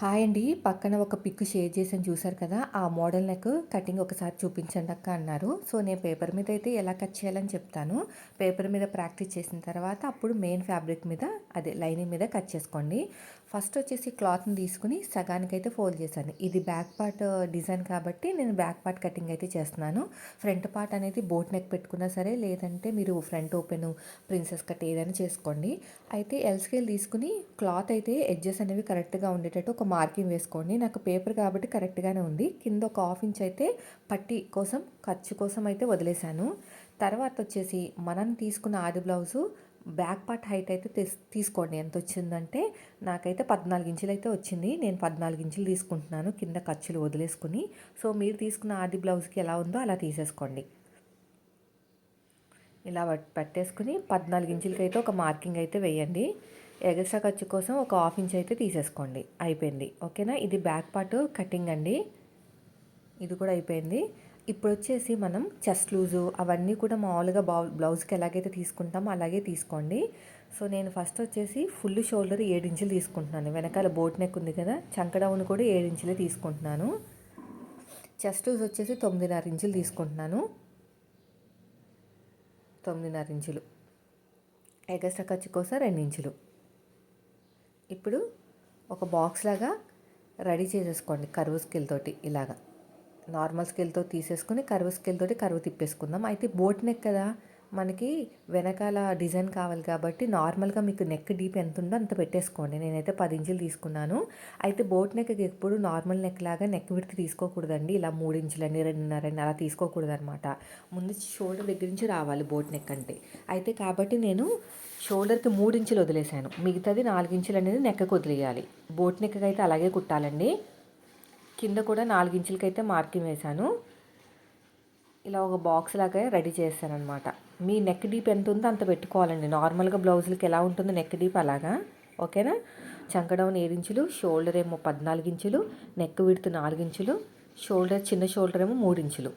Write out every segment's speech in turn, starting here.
Hi అండి. పక్కన ఒక పిక్ షేర్ చేసాను చూశారు కదా ఆ మోడల్ నెక్ కటింగ్ ఒకసారి చూపించండి అక్క అన్నారు. సో నేను పేపర్ మీద అయితే ఎలా కట్ చేయాలని చెప్తాను. పేపర్ మీద ప్రాక్టీస్ చేసిన తర్వాత అప్పుడు మెయిన్ ఫ్యాబ్రిక్ మీద అదే లైనింగ్ మీద కట్ చేసుకోండి. ఫస్ట్ వచ్చేసి క్లాత్ని తీసుకుని సగానికి అయితే ఫోల్డ్ చేశాను. ఇది బ్యాక్ పార్ట్ డిజైన్ కాబట్టి నేను బ్యాక్ పార్ట్ కటింగ్ అయితే చేస్తున్నాను. ఫ్రంట్ పార్ట్ అనేది బోట్ నెక్ పెట్టుకున్నా సరే లేదంటే మీరు ఫ్రంట్ ఓపెన్ ప్రిన్సెస్ కట్ ఏదైనా చేసుకోండి. అయితే ఎల్ స్కేల్ తీసుకుని క్లాత్ అయితే ఎడ్జెస్ అనేవి కరెక్ట్గా ఉండేటట్టు ఒక మార్కింగ్ వేసుకోండి. నాకు పేపర్ కాబట్టి కరెక్ట్గానే ఉంది. కింద ఒక హాఫ్ ఇంచ్ అయితే పట్టి కోసం ఖర్చు కోసం అయితే వదిలేశాను. తర్వాత వచ్చేసి మనం తీసుకున్న ఆది బ్లౌజు బ్యాక్ పార్ట్ హైట్ అయితే తీసుకోండి. ఎంత వచ్చిందంటే నాకైతే పద్నాలుగు ఇంచులు అయితే వచ్చింది. నేను పద్నాలుగు ఇంచులు తీసుకుంటున్నాను కింద ఖర్చులు వదిలేసుకుని. సో మీరు తీసుకున్న ఆది బ్లౌజ్కి ఎలా ఉందో అలా తీసేసుకోండి. ఇలా పట్టేసుకుని పద్నాలుగు ఇంచులకి అయితే ఒక మార్కింగ్ అయితే వేయండి. ఎగస్ట్రా ఖర్చు కోసం ఒక హాఫ్ ఇంచ్ అయితే తీసేసుకోండి. అయిపోయింది. ఓకేనా? ఇది బ్యాక్ పార్ట్ కటింగ్ అండి. ఇది కూడా అయిపోయింది. ఇప్పుడు వచ్చేసి మనం చెస్ట్ లూజు అవన్నీ కూడా మామూలుగా బ్లౌజ్కి ఎలాగైతే తీసుకుంటామో అలాగే తీసుకోండి. సో నేను ఫస్ట్ వచ్చేసి ఫుల్ షోల్డర్ ఏడు ఇంచులు తీసుకుంటున్నాను. వెనకాల బోట్ నెక్ ఉంది కదా? చంకడౌన్ కూడా ఏడు ఇంచులే తీసుకుంటున్నాను. చెస్ట్ లూజ్ వచ్చేసి తొమ్మిదిన్నర ఇంచులు తీసుకుంటున్నాను. తొమ్మిదిన్నర ఇంచులు. ఎగస్ట్రా ఖర్చు కోసం రెండు ఇంచులు. ఇప్పుడు ఒక బాక్స్ లాగా రెడీ చేసేసుకోండి కరువు స్కిల్ తోటి ఇలాగా. నార్మల్ స్కిల్తో తీసేసుకుని కరువు స్కిల్ తోటి కరువు తిప్పేసుకుందాం. అయితే బోట్ నెక్ కదా మనకి వెనకాల డిజైన్ కావాలి కాబట్టి నార్మల్గా మీకు నెక్ డీప్ ఎంత ఉందో అంత పెట్టేసుకోండి. నేనైతే పది ఇంచులు తీసుకున్నాను. అయితే బోట్ నెక్ ఎప్పుడు నార్మల్ నెక్ లాగా నెక్ విడితే తీసుకోకూడదండి. ఇలా మూడు ఇంచులని రెండున్నర అలా తీసుకోకూడదు అనమాట ముందు షోల్డర్ దగ్గర నుంచి రావాలి బోట్ నెక్ అంటే. అయితే కాబట్టి నేను షోల్డర్కి మూడు ఇంచులు వదిలేశాను. మిగతాది నాలుగు ఇంచులు అనేది నెక్కకు వదిలేయాలి. బోట్ నెక్ అయితే అలాగే కుట్టాలండి. కింద కూడా నాలుగించులకైతే మార్కింగ్ వేశాను. ఇలా ఒక బాక్స్ లాగా రెడీ చేస్తాను అనమాట మీ నెక్ డీప్ ఎంత ఉందో అంత పెట్టుకోవాలండి. నార్మల్గా బ్లౌజులకి ఎలా ఉంటుందో నెక్ డీప్ అలాగా. ఓకేనా? చంకడౌన్ ఏడించులు షోల్డర్ ఏమో పద్నాలుగు ఇంచులు నెక్ విడుతు నాలుగు ఇంచులు షోల్డర్ చిన్న షోల్డర్ ఏమో మూడు ఇంచులు.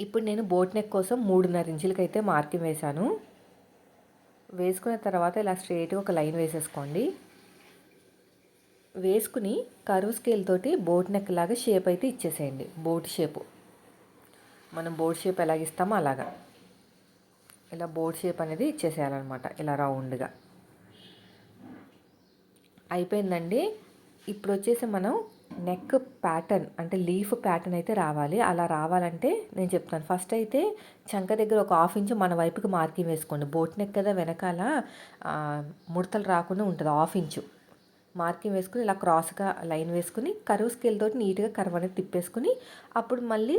ఇప్పుడు నేను బోట్ నెక్ కోసం మూడున్నర ఇంచులకి అయితే మార్కింగ్ వేశాను. వేసుకున్న తర్వాత ఇలా స్ట్రైట్గా ఒక లైన్ వేసేసుకోండి. వేసుకుని కరువు స్కేల్ తోటి బోట్ నెక్ లాగా షేప్ అయితే ఇచ్చేసేయండి. బోట్ షేపు మనం బోర్డ్ షేప్ ఎలాగిస్తామో అలాగా. ఇలా బోర్డ్ షేప్ అనేది ఇచ్చేసేయాలన్నమాట ఇలా రౌండ్గా. అయిపోయిందండి. ఇప్పుడు వచ్చేసి మనం నెక్ ప్యాటర్న్ అంటే లీఫ్ ప్యాటర్న్ అయితే రావాలి. అలా రావాలంటే నేను చెప్తాను. ఫస్ట్ అయితే చంక దగ్గర ఒక హాఫ్ ఇంచ్ మన వైపుకి మార్కింగ్ వేసుకోండి. బోట్ నెక్ కదా వెనకాల ముడతలు రాకుండా ఉంటుంది హాఫ్ ఇంచు మార్కింగ్ వేసుకుని ఇలా క్రాస్గా లైన్ వేసుకుని కరువు స్కేల్ తోటి నీట్గా కర్వ్ అనేది తిప్పేసుకుని అప్పుడు మళ్ళీ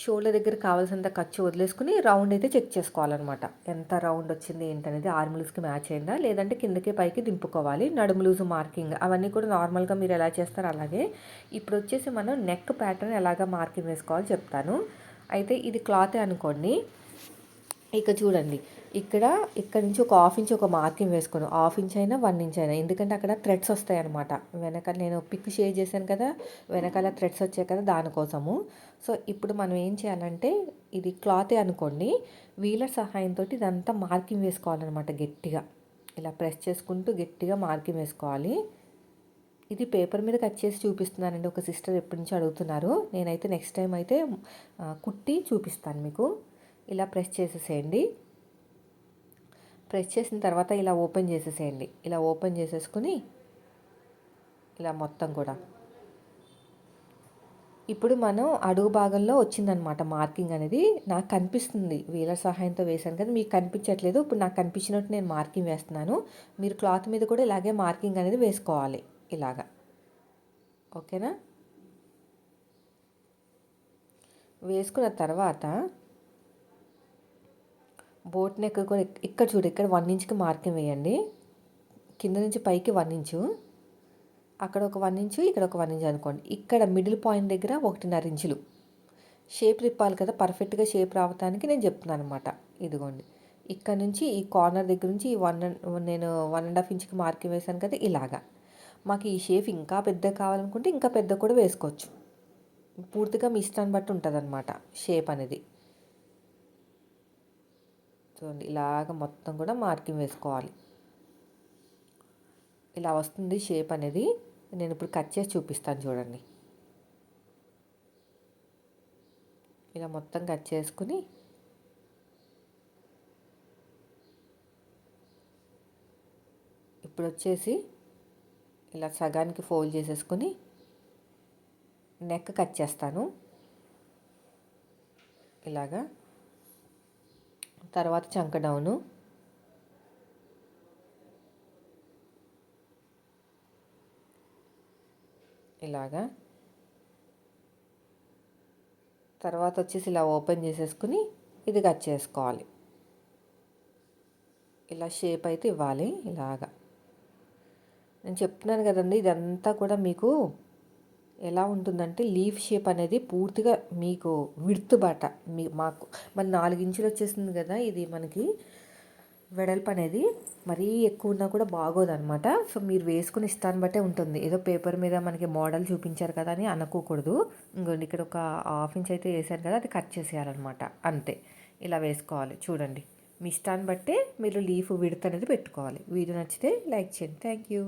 షోల్డర్ దగ్గర కావాల్సినంత ఖర్చు వదిలేసుకుని రౌండ్ అయితే చెక్ చేసుకోవాలన్నమాట. ఎంత రౌండ్ వచ్చింది ఏంటనేది ఆర్మ్ మ్యాచ్ అయిందా? లేదంటే కిందకి పైకి దింపుకోవాలి. నడుము లూజు మార్కింగ్ అవన్నీ కూడా నార్మల్గా మీరు ఎలా చేస్తారో అలాగే ఇప్పుడు వచ్చేసి మనం నెక్ ప్యాటర్న్ ఎలాగ మార్కింగ్ వేసుకోవాలో చెప్తాను. అయితే ఇది క్లాతే అనుకోండి. ఇక చూడండి. ఇక్కడ ఇక్కడ నుంచి ఒక హాఫ్ ఇంచ్ ఒక మార్కింగ్ వేసుకోను. హాఫ్ ఇంచ్ అయినా వన్ ఇంచ్ అయినా. ఎందుకంటే అక్కడ థ్రెడ్స్ వస్తాయి అనమాట వెనకాల నేను పిక్ షేర్ చేశాను కదా వెనకాల థ్రెడ్స్ వచ్చాయి కదా దానికోసము. సో ఇప్పుడు మనం ఏం చేయాలంటే ఇది క్లాతే అనుకోండి వీలర్ సహాయంతో ఇదంతా మార్కింగ్ వేసుకోవాలన్నమాట గట్టిగా. ఇలా ప్రెస్ చేసుకుంటూ గట్టిగా మార్కింగ్ వేసుకోవాలి. ఇది పేపర్ మీద కట్ చేసి చూపిస్తున్నానండి. ఒక సిస్టర్ ఎప్పటి నుంచి అడుగుతున్నారు. నేనైతే నెక్స్ట్ టైం అయితే కుట్టి చూపిస్తాను మీకు. ఇలా ప్రెస్ చేసేసేయండి. ప్రెస్ చేసిన తర్వాత ఇలా ఓపెన్ చేసేసేయండి. ఇలా ఓపెన్ చేసేసుకుని ఇలా మొత్తం కూడా. ఇప్పుడు మనం అడుగు భాగంలో వచ్చిందనమాట మార్కింగ్ అనేది. నాకు కనిపిస్తుంది. వీలర్ సహాయంతో వేశాను కదా. మీకు కనిపించట్లేదు. ఇప్పుడు నాకు కనిపించినట్టు నేను మార్కింగ్ వేస్తున్నాను. మీరు క్లాత్ మీద కూడా ఇలాగే మార్కింగ్ అనేది వేసుకోవాలి. ఇలాగా. ఓకేనా? వేసుకున్న తర్వాత బోట్ నెక్ కూడా ఇక్కడ చూడు ఇక్కడ వన్ ఇంచ్కి మార్కింగ్ వేయండి. కింద నుంచి పైకి వన్ ఇంచు. అక్కడ ఒక వన్ ఇంచు ఇక్కడ ఒక వన్ ఇంచు అనుకోండి. ఇక్కడ మిడిల్ పాయింట్ దగ్గర ఒకటిన్నర ఇంచులు. షేప్ తిప్పాలి కదా పర్ఫెక్ట్గా షేప్ రావడానికి నేను చెప్తున్నాను అనమాట ఇదిగోండి. ఇక్కడ నుంచి ఈ కార్నర్ దగ్గర నుంచి ఈ వన్ నేను వన్ అండ్ హాఫ్ ఇంచ్కి మార్కింగ్ వేసాను కదా ఇలాగా. మాకు ఈ షేప్ ఇంకా పెద్ద కావాలనుకుంటే ఇంకా పెద్ద కూడా వేసుకోవచ్చు. పూర్తిగా మీ ఇష్టాన్ని బట్టి ఉంటుంది అనమాట షేప్ అనేది. చూడండి ఇలాగ మొత్తం కూడా మార్కింగ్ వేసుకోవాలి. ఇలా వస్తుంది షేప్ అనేది. నేను ఇప్పుడు కట్ చేసి చూపిస్తాను చూడండి. ఇలా మొత్తం కట్ చేసుకుని ఇప్పుడు వచ్చేసి ఇలా సగానికి ఫోల్డ్ చేసేసుకుని నెక్ కట్ చేస్తాను. ఇలాగా తర్వాత చంక డౌను ఇలాగా. తర్వాత వచ్చేసి ఇలా ఓపెన్ చేసేసుకుని ఇది కట్ చేసుకోవాలి. ఇలా షేప్ అయితే ఇవ్వాలి ఇలాగా. నేను చెప్తున్నాను కదండి ఇదంతా కూడా మీకు ఎలా ఉంటుందంటే లీఫ్ షేప్ అనేది పూర్తిగా మీకు విడుతు బాట మీ మాకు మరి నాలుగించులు వచ్చేసింది కదా ఇది మనకి. వెడల్పు అనేది మరీ ఎక్కువ ఉన్నా కూడా బాగోదనమాట సో మీరు వేసుకుని ఇష్టాన్ని బట్టే ఉంటుంది. ఏదో పేపర్ మీద మనకి మోడల్ చూపించారు కదా అని అనుకోకూడదు. ఇంకోండి ఇక్కడ ఒక హాఫ్ ఇంచ్ అయితే వేసారు కదా అది కట్ చేసేయాలన్నమాట. అంతే. ఇలా వేసుకోవాలి. చూడండి. మీ ఇష్టాన్ని బట్టే మీరు లీఫ్ విడత అనేది పెట్టుకోవాలి. వీడియో నచ్చితే లైక్ చేయండి. Thank you.